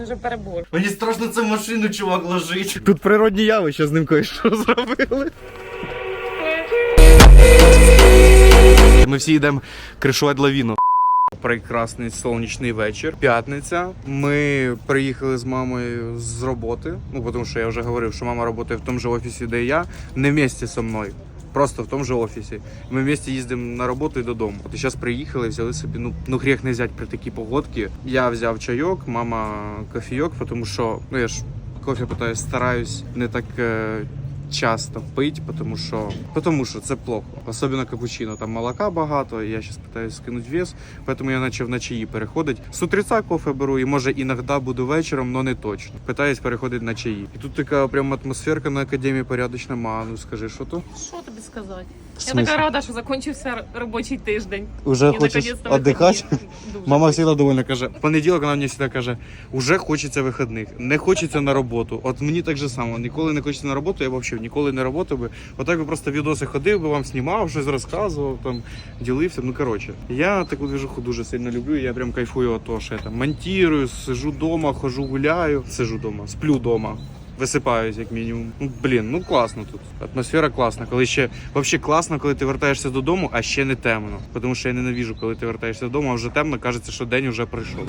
Це вже перебор. Мені страшно це машину, чувак, ложить. Тут природні явища з ним кое-що зробили. Ми всі йдемо кришувати лавіну. Прекрасний сонячний вечір. П'ятниця. Ми приїхали з мамою з роботи. Ну, тому що я вже говорив, що мама працює в тому же офісі, де і я, не вместе зі мною. Просто в тому же офісі. Ми вместе їздимо на роботу і додому. От і зараз приїхали, взяли собі. Ну, ну гріх не взяти при такій погодці. Я взяв чайок, мама кофійок, тому що ну я ж кофе питаю, стараюсь не так е, часто пить, тому що, тому що це плохо. Особливо капучино. Там молока багато. Я зараз пытаюсь скинути вес, тому я почав на чаї переходити. З утреца кофе беру, і може іноді буду вечором, але не точно. Питаюсь переходити на чаї. І тут така прям атмосферка на академії порядочна. Ма, ну скажи, що то? Що тобі сказати? Я така рада, що закінчився робочий тиждень. Уже І хочеш наконець-то віддихати? вихідні. Дуже. Мама завжди довольна каже. В понеділок вона мені завжди каже: уже хочеться вихідних, не хочеться на роботу. От мені так же само, ніколи не хочеться на роботу, я взагалі ніколи не роботав би. Отак би просто відоси ходив би, вам знімав, щось розказував, там ділився. Ну коротше, я таку движуху дуже сильно люблю. і Я прям кайфую від того, що я там монтую, сижу вдома, хожу, гуляю, сижу вдома, сплю вдома. Висипаюсь як мінімум. Ну блін, ну класно тут. Атмосфера класна. Коли ще взагалі класно, коли ти вертаєшся додому, а ще не темно. Тому що я ненавіжу, коли ти вертаєшся додому, а вже темно, кажеться, що день вже пройшов.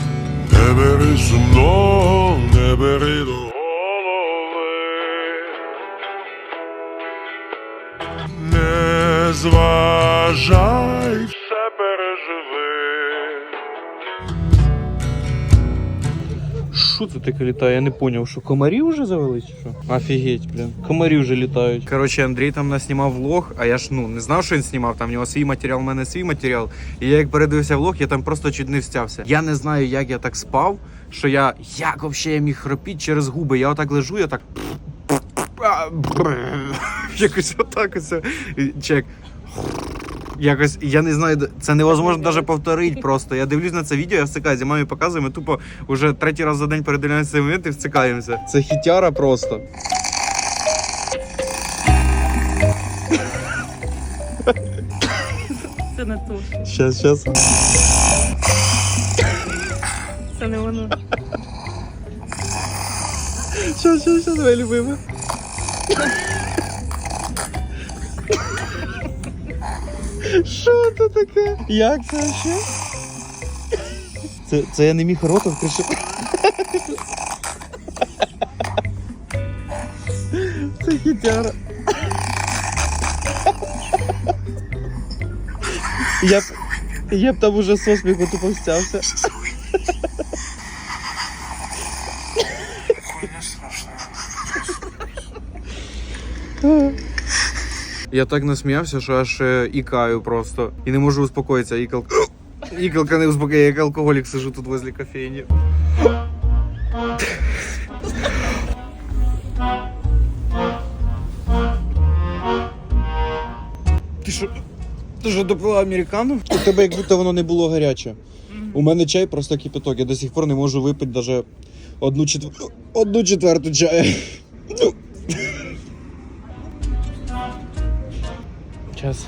Не бери сумного, не бери до голови. Не зважай, Що це таке літає? Я не зрозумів, що комарі вже завели чи що? Офігеть, блін. Комарі вже літають. Коротше, Андрій там наснімав влог, а я ж ну не знав, що він знімав. Там в нього свій матеріал, в мене свій матеріал. І я як передивився влог, я там просто чуть не встявся. Я не знаю, як я так спав, що я як взагалі я міг хропіти через губи. Я отак лежу, я так. Якось отак ось. Чек. Якось я не знаю, це невозможно навіть повторити просто. Я дивлюсь на це відео, я вцикаюся, мамі показуємо. Ми тупо вже третій раз за день передивляємося цей момент і вцикаємося. Це хітяра просто. Це не то. Щас, щас. Це не воно. Щас, щас, щас, моя любима. Що це таке? Як це ще? Це, це я не міг рота вкришити. Це хітяра. Я б, я б там уже со сміху тупо встявся. Я так насміявся, що аж е, ікаю просто. І не можу успокоїтися. Ікал... Ікалка не успокоює, як алкоголік сижу тут возле кофейні. Ти що? Ти що допила американу? У тебе як будто воно не було гаряче. У мене чай просто кипяток. Я до сих пор не можу випити навіть одну, четвер... одну четверту чаю. Час.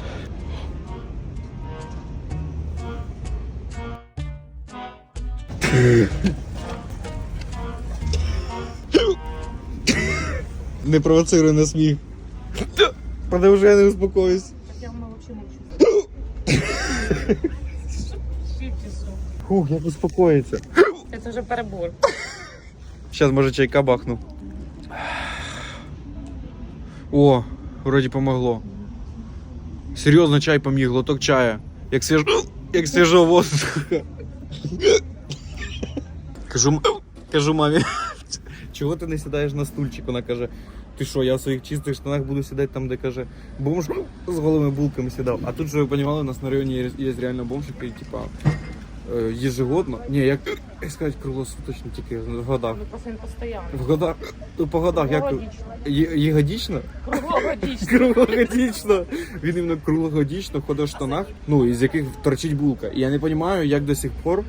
Не провоцируй на сміх. Потому що я не успокоюсь. Я. Фух, як успокоїться. Це вже перебор. Сейчас, може, чайка бахну. О, вроді помогло. Серйозно, чай поміг, глоток чая. Як свіж... як свіжого воздуха. Кажу, кажу мамі, чого ти не сідаєш на стульчик? Вона каже, ти що, я в своїх чистих штанах буду сідати там, де каже, бомж з голими булками сідав. А тут, же ви розуміли, у нас на районі є, реально бомж, який, типа, ежегодно, ні, як, як сказати, круглосуточно, тільки в годах. Ну просто він постійно. В годах, ну, по годах, як. Є- єгодічно? Круглогодично. Круглогодічно. Він іменно круглогодічно ходить в штанах, ну, із яких торчить булка. І я не розумію, як до сих пор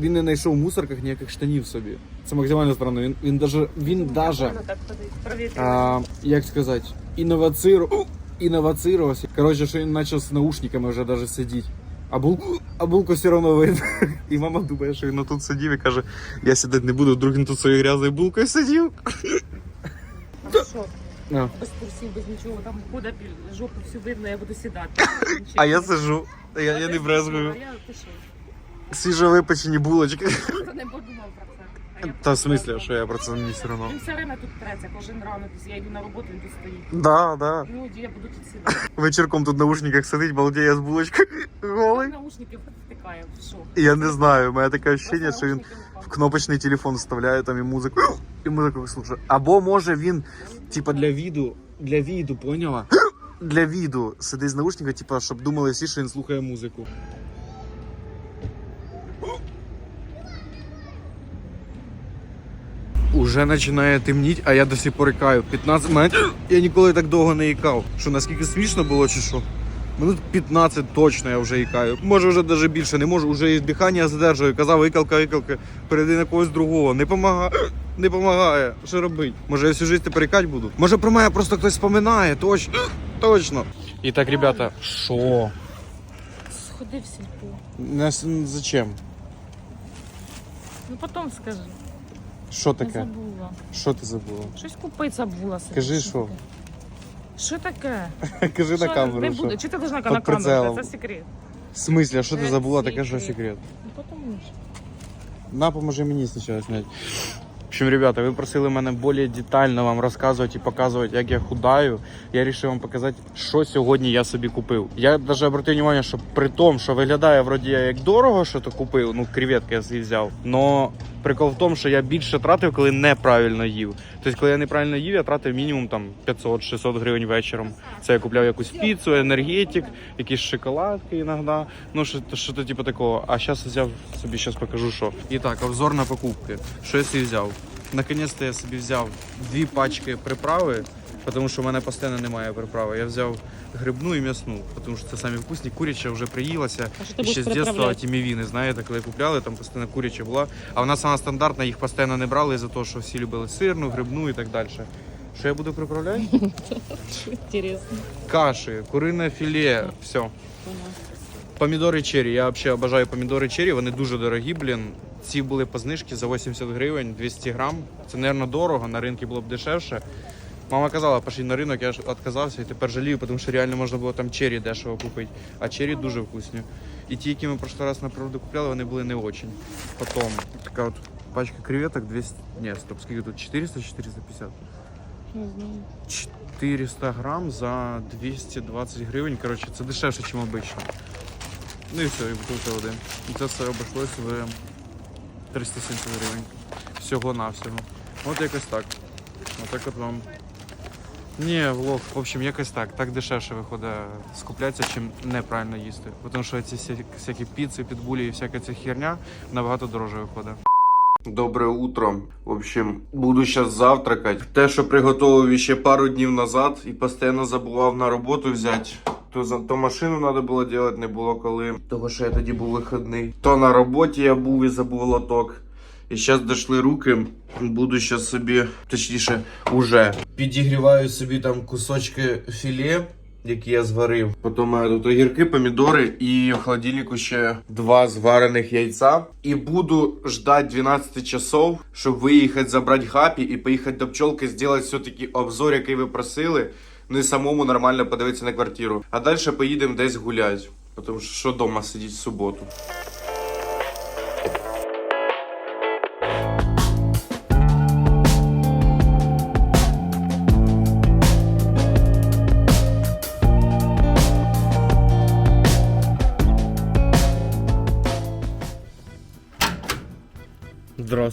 він не знайшов в мусорках ніяких штанів собі. Це максимально странно. Він, він даже, він даже, Воно так ходить. Провітрює. а, як сказати, інновациру, інновацирувався. Коротше, що він почав з наушниками вже даже сидіти. А булку, а булку все одно видно. І мама думає, що він тут сидів і каже, я сидіти не буду, вдруг він тут своєю грязною булкою сидів. А що? No. Без курсів, без нічого, там хода жопу всю видно, я буду сідати. А я сижу, я, я не брезгую. Що? Свіжовипечені булочки. Хто не подумав про це. А я Та в смислі, просто- що я про це мені все одно. Він все время тут треться, кожен ранок. Я йду на роботу, він тут стоїть. Да, да. Ну, я буду тут сідати. Вечірком тут в наушниках сидить, балдеє з булочкою. Голий. Наушники втикає в що? Я не знаю, у мене таке ощущення, Просто що він наушники впав. в кнопочний телефон вставляє там і музику. І музику слухає. Або може він, типа, для віду, для віду, поняла? Для віду сидить з наушника, типа, щоб думали всі, що він слухає музику. Уже починає темніть, а я до сих пор ікаю. 15 мене... Я ніколи так довго не ікав. Що наскільки смішно було чи що? Минут 15 точно я вже ікаю. Може вже навіть більше, не можу, вже і дихання задержую. Казав, ікалка, ікалка, перейди на когось другого. Не помагає. Не помагає. Що робить? Може я всю життя тепер ікати буду? Може про мене просто хтось споминає, точно. Точно. І так, ребята, що? Сходи в сільпо. Зачем? Ну потім скажи. Що Я таке? забула. Що ти забула? Щось купити забула. собі. Кажи, що? таке? Що таке? Кажи на камеру. Не що. буду. Чи ти должна на камеру? прицелом. Це секрет. В смислі, а що ти забула, таке що секрет. секрет? Ну тому що. На, поможи мені спочатку зняти. В общем, ребята, ви просили мене більш детально вам розказувати і показувати, як я худаю. Я вирішив вам показати, що сьогодні я собі купив. Я навіть обратив увагу, що при тому, що виглядає вроді я як дорого, що то купив, ну креветки я собі взяв. Но прикол в тому, що я більше тратив, коли неправильно їв. Тобто, коли я неправильно їв, я тратив мінімум там 500-600 гривень вечором. Це я купляв якусь піцу, енергетик, якісь шоколадки іноді. Ну, що, що то типу такого. А зараз взяв собі, зараз покажу, що. І так, обзор на покупки. Що я собі взяв? Наконець-то я собі взяв дві пачки приправи, тому що в мене постійно немає приправи. Я взяв грибну і м'ясну, тому що це самі вкусні. Куряча вже приїлася. І ще з дитинства ті мівіни, знаєте, коли купляли, там постійно куряча була. А вона сама стандартна, їх постійно не брали за те, що всі любили сирну, грибну і так далі. Що я буду приправляти? Інтересно. Каші, курине філе, все. Помідори черрі. Я взагалі обожаю помідори черрі, вони дуже дорогі, блін. Ці були по знижці за 80 гривень, 200 грам. Це, мабуть, дорого, на ринку було б дешевше. Мама казала, пошли на ринок, я ж відказався і тепер жалію, тому що реально можна було там черрі дешево купити. А черрі дуже вкусні. І ті, які ми прошлий раз на природу купляли, вони були не очень. Потім така от пачка креветок 200. Ні, стоп, скільки тут? 400 450? Не знаю. 400 грам за 220 гривень. Коротше, це дешевше, ніж обично. Ну і все, і бутилка води. І це все обійшлося в 370 гривень. Всього-навсього. От якось так. Отак от вам. Ні, влог, в общем, якось так. Так дешевше виходить скуплятися, чим неправильно їсти. Тому що ці всякі піци, підбулі і всяка ця херня набагато дороже виходить. Добре утро. В общем, буду зараз завтракати. Те, що приготував ще пару днів назад і постійно забував на роботу взяти. То, за- то машину треба було робити, не було коли. Того, що я тоді був вихідний. То на роботі я був і забув лоток. І зараз дійшли руки. Буду зараз собі, точніше, уже підігріваю собі там кусочки філе, які я зварив. Потім мене тут огірки, помідори і в холодильнику ще два зварених яйця. І буду ждати 12 часов, щоб виїхати забрати гапі і поїхати до пчолки, зробити все-таки обзор, який ви просили. Ну і самому нормально подивитися на квартиру. А далі поїдемо десь гуляти. Тому що вдома сидіти в суботу.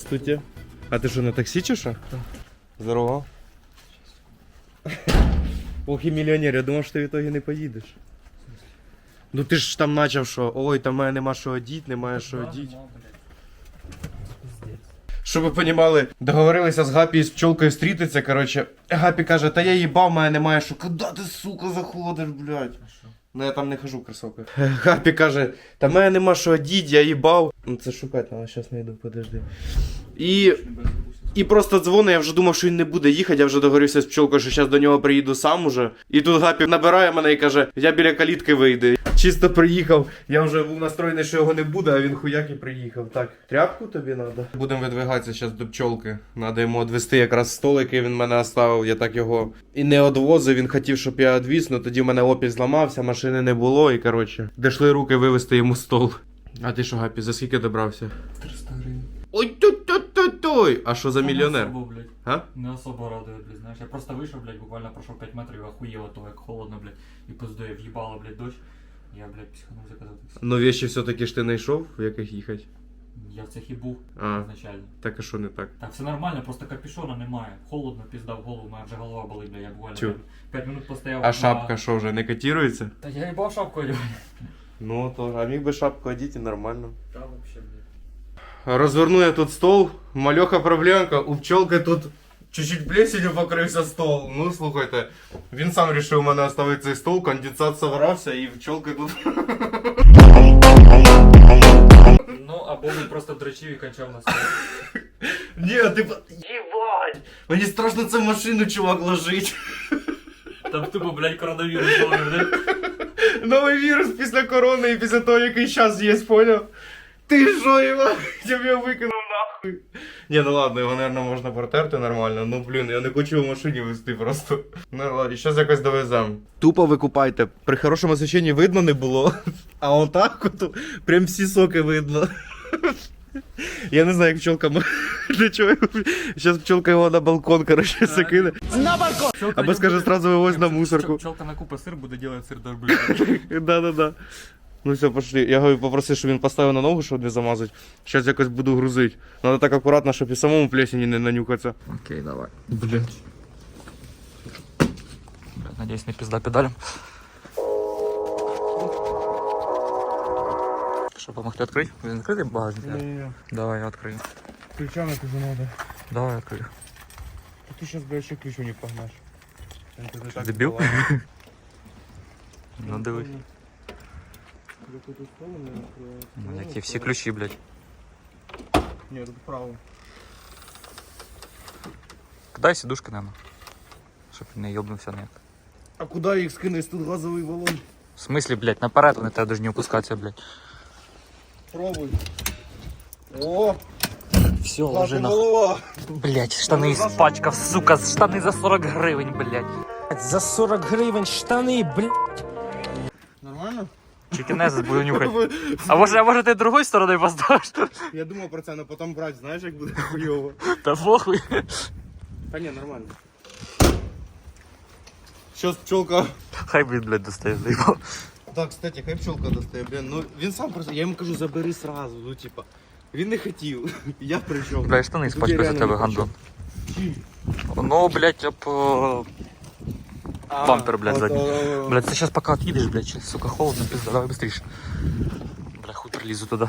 Здравствуйте. А ты что, на такси чи що? Здорово. Ох і мільйонер, я думав, що ти в ітогі не поїдеш. Ну ти ж там почав, що ой, там мене нема що одіти, немає що одіти. Щоб ви понімали, договорилися з Гапі і з пчолкою стрітися, коротше. Гапі каже, та я їбав, мене немає що. Куди ти, сука, заходиш, блядь? Ну я там не хожу в кросовках. Гапі каже, та мене нема що одіть, я їбав. Ну це шукати треба, зараз знайду, подожди. І І просто дзвонить, я вже думав, що він не буде їхати, я вже договорився з пчолкою, що зараз до нього приїду сам уже. І тут Гапі набирає мене і каже, я біля калітки вийду. Чисто приїхав. Я вже був настроєний, що його не буде, а він хуяк і приїхав. Так, тряпку тобі треба? Будемо видвигатися зараз до пчолки. Надо йому відвести якраз стол, який він мене оставив. Я так його і не одвозив. Він хотів, щоб я відвіз, але тоді в мене опіль зламався, машини не було, і коротше, дійшли руки вивезти йому стол. А ти що, Гапі, за скільки добрався? 300 гривень. Ой, тут тут той А що за мільйонер? Не особо, блядь. А? Не особо радує, блядь, знаєш. Я просто вийшов, блядь, буквально пройшов 5 метрів, охуєло того, як холодно, блядь. І пиздує, в'їбало, блядь, дощ. Я, блядь, психанув заказав таксі. Ну, вещи все-таки ж ти знайшов, в яких їхати. Я в цих і був А. ізначально. Так а що не так? Так, все нормально, просто капюшона немає. Холодно, пізда в голову, моя вже голова болить, бля, я буквально Тю. 5 минут постояв. А на- шапка що вже не котирується? Та я їбав шапку одягати. Ну, то, а міг би шапку одіти нормально. Та вообще, блядь. Розверну я тут стол, мальоха проблемка, у пчолки тут чуть-чуть плесенью покрився стол. Ну, слухайте, він сам вирішив у мене оставити цей стол, конденсат собрався і пчолки тут. Ну, або він просто дрочив і кончав на столі. Ні, типу, їбать! Мені страшно це в машину, чувак, ложить. Там тупо, блядь, коронавірус був, блядь. Новий вірус після корони і після того, який час є, поняв? Ти що, Іван? Я б його викинув нахуй. Ні, ну ладно, його, мабуть, можна протерти нормально. Ну, блін, я не хочу в машині вести просто. Ну, ладно, щось якось довезем. Тупо викупайте. При хорошому освіщенні видно не було. А отак от прям всі соки видно. Я не знаю, як пчелка для чого. Зараз пчелка його на балкон, коротше, закине. Або скаже, сразу вивозь на мусорку. Пчелка накупа сир буде делать сир дорбити. Да-да-да. Ну все, пошли. Я говорю, попросив, щоб він поставив на ногу, щоб не замазати. Зараз якось буду грузити. Надо так акуратно, щоб і самому плесені не нанюкатися. Окей, давай. Блять. Надеюсь, не пизда педалем. Что, помогти открыть? Вы открыли багажник? Давай, я открою. Ключами тобі надо. Давай, открою. Ти зараз, блядь, ще ключу не погнаш. Дебіл? Ну, дивись. Ну, які всі ключі, блядь. Ні, тут право. Дай сидушки, наверное. Щоб не йобнувся ніяк. А куди їх скинеш? Тут газовий балон. В смысле, блядь, наперед вони тебе не опускатися, блядь. Пробуй. О, Все, ложи голова. Блять, штани испачкав, сука, штани за 40 гривень, блять. За 40 гривень штани, блядь. Чекінезис буду нюхати. А може, а може ти другою стороною поставиш? Я думав про це, але потім брати, знаєш, як буде хуйово. Та похуй. Та ні, нормально. Щас пчелка Хай він, блядь, достає, заїбав. Так, кстати, хай пчелка достає, блін. Ну він сам просто. Я йому кажу, забери сразу. Ну, типа. Він не хотів. Я прийшов. Бля, штани я за тебе, гандон. Ну, блядь, е, А, Бампер, блядь, от, задній. о, Блядь, ти зараз поки отъедеш, блядь, щас, сука, холодно, пизда, давай быстріше. Бля, хуй прилізу туди.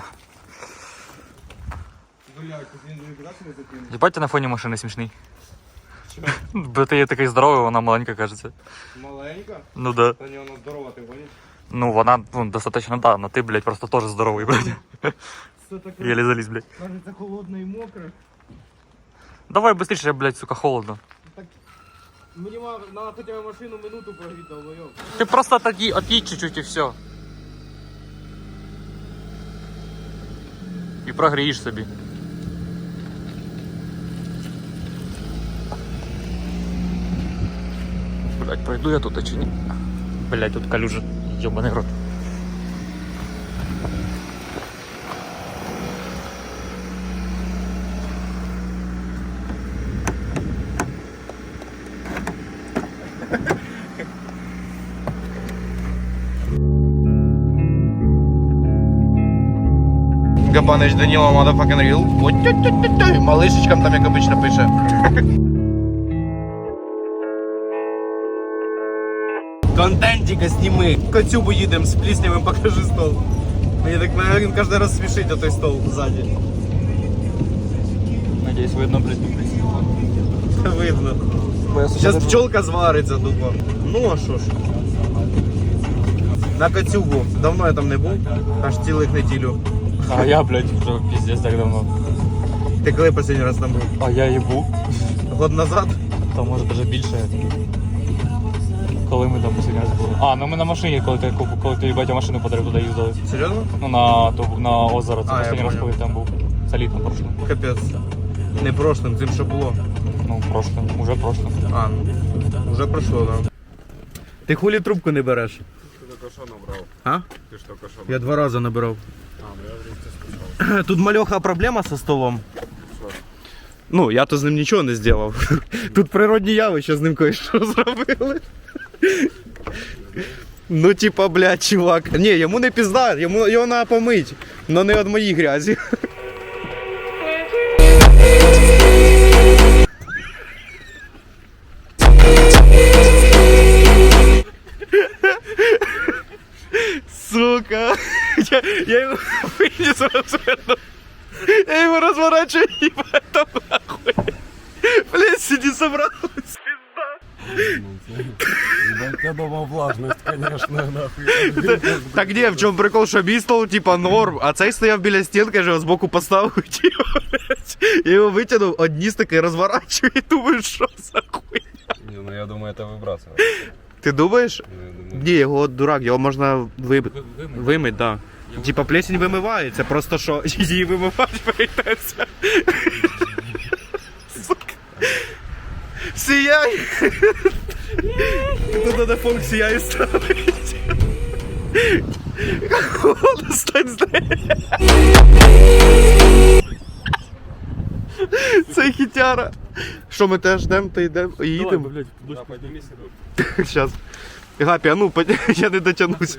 Блядь, тут він не не закинув. Єбать, ти на фоні машини смішний. Бо ти є такий здоровий, вона маленька, кажеться. Маленька? Ну да. Та ні, вона здорова, ти гониш? Ну, вона, ну, достаточно, да, но ти, блядь, просто теж здоровий, блядь. Це таке, Еле заліз, блядь. кажеться, холодно і мокре. Давай быстріше, блядь, сука, холодно. Мені надо хоча б машину минуту прогріти, долбойоб. Ти просто тоді от'їдь чуть-чуть і все. І прогрієш собі. Блять, пройду я тут, а чи ні? Блять, тут калюжа. Йобаний рот. Габанич Даніло, real. Ой-тю-тю-тю-тю. Малишечкам там, як обично, пише. Контентика сніми. Коцюбу їдемо з пліснявим, покажи стол. Мені так він кожен раз смішить отой стол ззаді. Надіюсь, видно, Це видно. Зараз пчелка звариться тупо. Ну а що ж. На Коцюбу. Давно я там не був. Аж цілих неділю. А я, блядь, вже піздець так давно. Ти коли останній раз там був? А я і був. Год назад? То може навіть більше. Коли ми там останній раз були. А, ну ми на машині, коли ти, коли ти батя машину подарив, туди їздили. Серйозно? Ну на, то, на озеро, це А, я останній раз, понял. коли там був. Це літо прошлим. Капець. Не прошлим, тим, що було. Ну, прошлим, уже прошлим. А, ну, вже пройшло, да. Ти хулі трубку не береш? Тільки що набрав? А? Ти ж тільки що Я два рази набирав. А, ну я вже це сказав. Тут мальоха проблема со столом. Ну, я то з ним нічого не зробив. Тут природні явища з ним кое-що зробили. Ну, типа, блядь, чувак. Ні, йому не пізда, йому його треба помить. але не від моїй грязі. Я, я его вынес разверну. Я его разворачиваю и в этом нахуй. Блять, сиди собралась. У тебя дома влажность, конечно, нахуй. Так ні, в чому прикол, що мій стол, типа, норм, а цей стояв біля стінки, я його збоку поставив, типа, блядь. Я його витягнув, одні таки розворачую і думаю, що за хуйня. Не, ну я думаю, это выбрасывать. Ти думаєш? Ну, я думаю, Ні, його дурак, його можна вибити. Вимить, да. Типа плесень вимивається, просто що її вимивати прийдеться. Сука. Сіяй! Тут надо фонк сіяй ставити. Достань з. Це хітяра. Що ми теж йдемо, то йдемо, і їдемо. и Гапі, а ну, я не дотягнусь.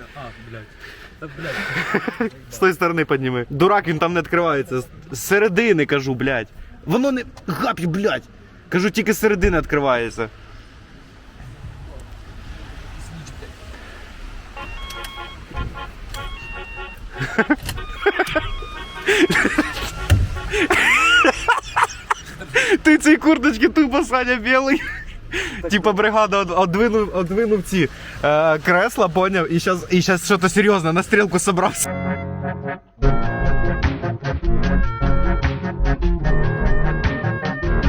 З тої сторони підніми. Дурак, він там не відкривається. З середини кажу, блядь. Воно не. Гапі, блядь. Кажу, тільки з середини відкривається. Ти цій курточки тупо Саня білий. Типа бригада од- одвинув, одвинув ці е, кресла, поняв, і зараз і щас щось серйозне на стрілку собрався.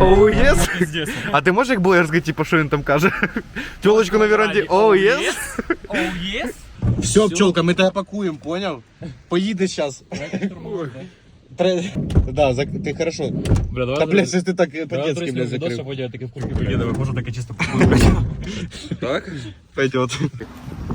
Оу, єс! А ти можеш як блогерський, типу, що він там каже? Тілочку на веранді. Оу, єс! Оу, єс? Все, пчелка, ми тебе пакуємо, поняв? Поїдеш зараз. Да, зак- ти хорошо. Бля, давай Та, блядь, щось ти так е, по-детськи, блядь, закрив. Щоб я таке в куртці приїду, виходжу таке чисто Так? Пойдет.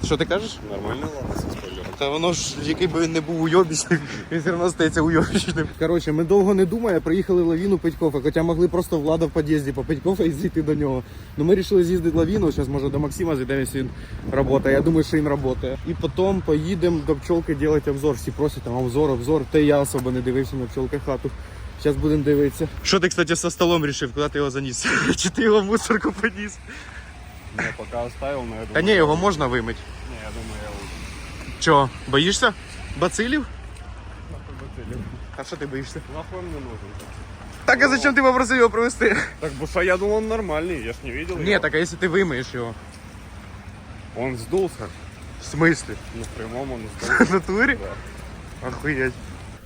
Що ти кажеш? Нормально, ладно, спойлером. Та воно ж, який би він не був уйобічним, він все одно стається уйобічним. Коротше, ми довго не думає, приїхали в лавіну пить кофе, хоча могли просто влада в під'їзді попити кофе і зійти до нього. Ну ми вирішили з'їздити в лавіну, зараз може до Максима зайдемо, якщо він працює. Я думаю, що він працює. І потім поїдемо до пчолки робити обзор. Всі просять там обзор, обзор. Та й я особо не дивився на пчолки хату. Зараз будемо дивитися. Що ти, кстати, со столом вирішив? Куди ти його заніс? Чи ти його в мусорку поніс? Я пока оставил, но я думаю... Та ні, його можна вимити. Не, я думаю, я лучше. Чого? Боїшся? Бацилів? А що ти боїшся? Нахуй он мне нужен? Так а зачем ти попросив його провести? Так, Буша, я думал, он нормальный, я ж не видел Ні, его. так а якщо ти вимиєш його? Он сдулся. В смислі? Ну, в прямом он сдулся. В натурі? Охуєть.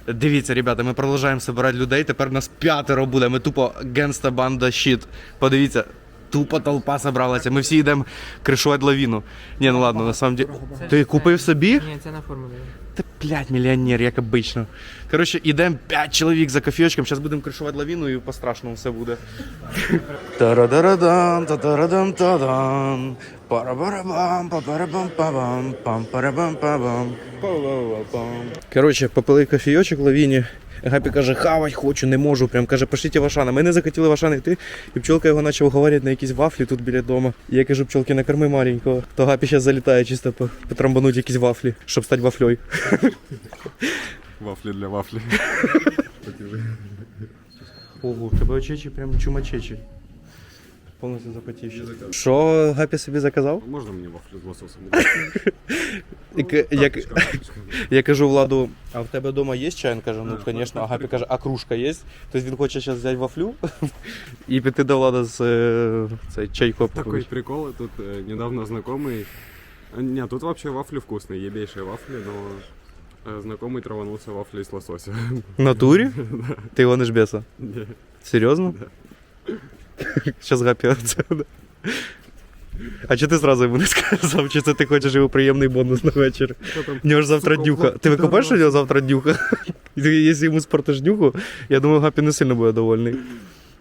Дивіться, ребята, ми продовжуємо збирати людей. Тепер нас п'ятеро буде. Ми тупо генста банда щит. Подивіться, тупо толпа собралася. Ми всі йдемо кришувати лавіну. Ні, ну ладно, на самом деле. Ти купив собі? Ні, це на формулі. Та блядь, мільйонер, як обично. Коротше, йдемо 5 чоловік за кофійочком, зараз будемо кришувати лавіну і по-страшному все буде. Тарадарадам, татарадам, тадам. Коротше, попили кофійочок в лавіні. Гапі каже, хавать хочу, не можу. Прям каже, пошліть в Ашана. Ми не захотіли в Ашан йти, і пчолка його почав говорити на якісь вафлі тут біля дома. І я кажу, пчолки, накорми маленького. То Гапі зараз залітає чисто по- потрамбануть якісь вафлі, щоб стати вафлею. Вафли для вафли. Ого, тебе очечі прям чумачечі Повністю запотівші. Що Гапі собі заказав? Можно мне вафлю с лососом? І к- як, я кажу Владу, а в тебе вдома є чай? Він каже, ну звісно. А Гапі каже, а кружка є? Тобто він хоче зараз взяти вафлю і піти до Влада з е, цей чайко Такой попити. прикол, тут э, недавно знакомый... А, Не, тут вообще вафли вкусные, ебейшие вафли, но Э, Знакомый траванулся вафлей с лосося. В натурі? Ти його не ж беса? Не. Серйозно? Сейчас гапі це. А чи ти зразу йому не сказав, чи це ти хочеш його приємний бонус на вечір? У нього ж завтра Сука, днюха. Ти викупаєш, що у нього завтра днюха? І Якщо йому спортиш днюху, я думаю, Гапі не сильно буде довольний.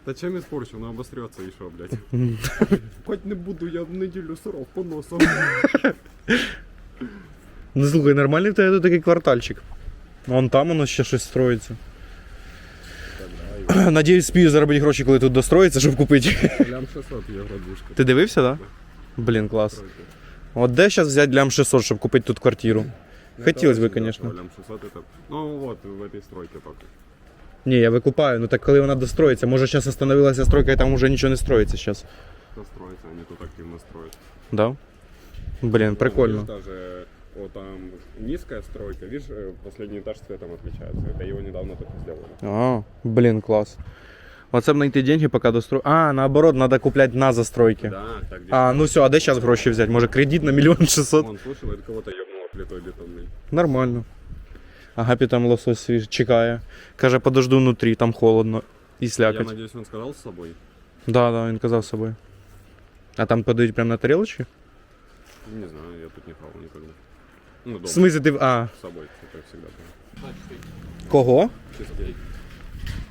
Да чем испорчу, но обострется еще, блядь. Хоть не буду, я в неделю суров по носу. Ну слухай, нормальний в тебе такий квартальчик. Вон там воно ще щось строїться. Надіюсь, спію заробити гроші, коли тут достроїться, щоб купити. Лям 600 евро двушка. Ти дивився, так? Да? Блін, клас. От де зараз взяти лям 600, щоб купити тут квартиру? Ну, Хотелось это бы, очень конечно. дешево, Лям 600 это... Ну вот, в этой стройке только. Ні, я викупаю, ну так коли вона достроїться, може зараз остановилася стройка і там вже нічого не строїться зараз. Настроится, они тут активно строят. Да? Блін, Вон, прикольно. видишь, даже вот там низкая стройка, видишь, э, последний этаж цветом отличается. Это его недавно только сделали. А, блін, клас. Оце б знайти деньги, поки дострою. А, наоборот, треба купляти на застройки. Да, так А, ну все, а де зараз гроші взяти? Може кредит на мільйон шістсот? Вон, слышал, это кого-то ебнуло плитой бетонной. Нормально. А Гапі там лосось свіж чекає. Каже, подожду внутрі, там холодно. І Я слякать. надеюсь, он сказал с собой. Да, да, він казав з собою. А там подають прямо на тарілочки? Не знаю, я тут не хавал никогда. Ну, дома. В смысле ти. в- А, С собой, это всегда было. кого? Чизкейк.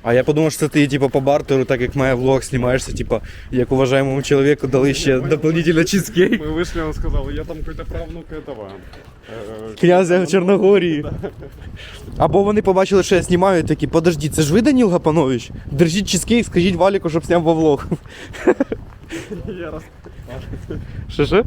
А я подумав, що це ти типу, по бартеру, так як моя влог знімаєшся, типу, як уважаємому чоловіку дали ще дополнительно чизкейк. Мы вышли, он сказал, я там какой-то правнук этого. э, Князя Чорногорії. Або вони побачили, що я знімаю, і такі, подожди, це ж ви Даніл Гапанович? Держіть чизкейк, скажіть Валіку, щоб зняв во влог. Я раз Що що?